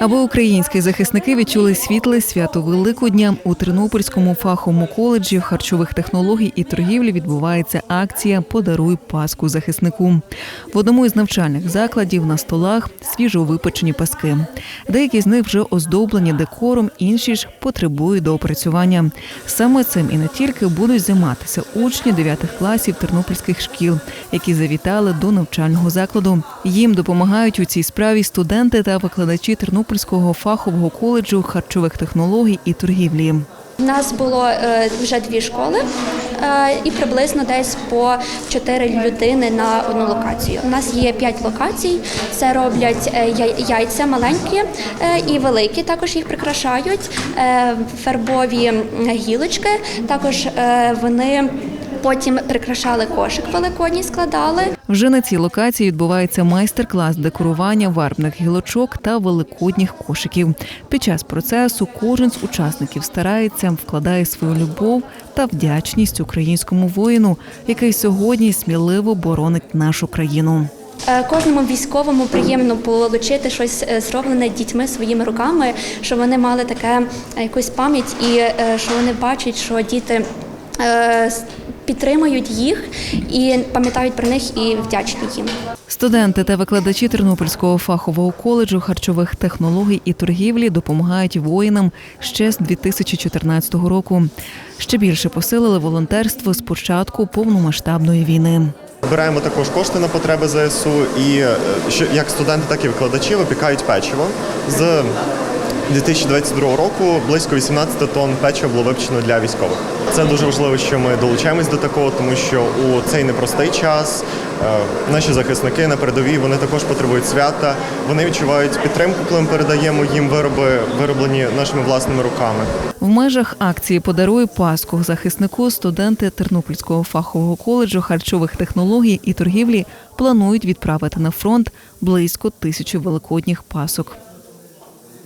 Аби українські захисники відчули світле свято Великодня у Тернопільському фаховому коледжі харчових технологій і торгівлі відбувається акція Подаруй паску захиснику. В одному із навчальних закладів на столах свіжо випечені паски. Деякі з них вже оздоблені декором, інші ж потребують доопрацювання. Саме цим і не тільки будуть займатися учні 9 класів тернопільських шкіл, які завітали до навчального закладу. Їм допомагають у цій справі студенти та викладачі Тернопільського фахового коледжу харчових технологій і торгівлі. У нас було е, вже дві школи е, і приблизно десь по чотири людини на одну локацію. У нас є п'ять локацій. Це роблять е, яй- яйця маленькі і великі. Також їх прикрашають фарбові гілочки. Також вони потім прикрашали кошик великодній, складали. Вже на цій локації відбувається майстер-клас декорування варбних гілочок та великодніх кошиків. Під час процесу кожен з учасників старається, вкладає свою любов та вдячність українському воїну, який сьогодні сміливо боронить нашу країну. Е, Кожному військовому приємно получити щось е, зроблене дітьми своїми руками, щоб вони мали таке е, якусь пам'ять і що вони бачать, що діти підтримують їх і пам'ятають про них і вдячні їм. Студенти та викладачі Тернопільського фахового коледжу харчових технологій і торгівлі допомагають воїнам ще з 2014 року. Ще більше посилили волонтерство з початку повномасштабної війни. Збираємо також кошти на потреби ЗСУ і е, що як студенти, так і викладачі випікають печиво. З 2022 року близько 18 тонн печива було випечено для військових. Це дуже важливо, що ми долучаємось до такого, тому що у цей непростий час е, наші захисники на передовій вони також потребують свята. Вони відчувають підтримку, коли ми передаємо їм вироби, вироблені нашими власними руками. В межах акції Подаруй Паску захиснику студенти Тернопільського фахового коледжу харчових технологій і торгівлі планують відправити на фронт близько тисячі великодніх пасок.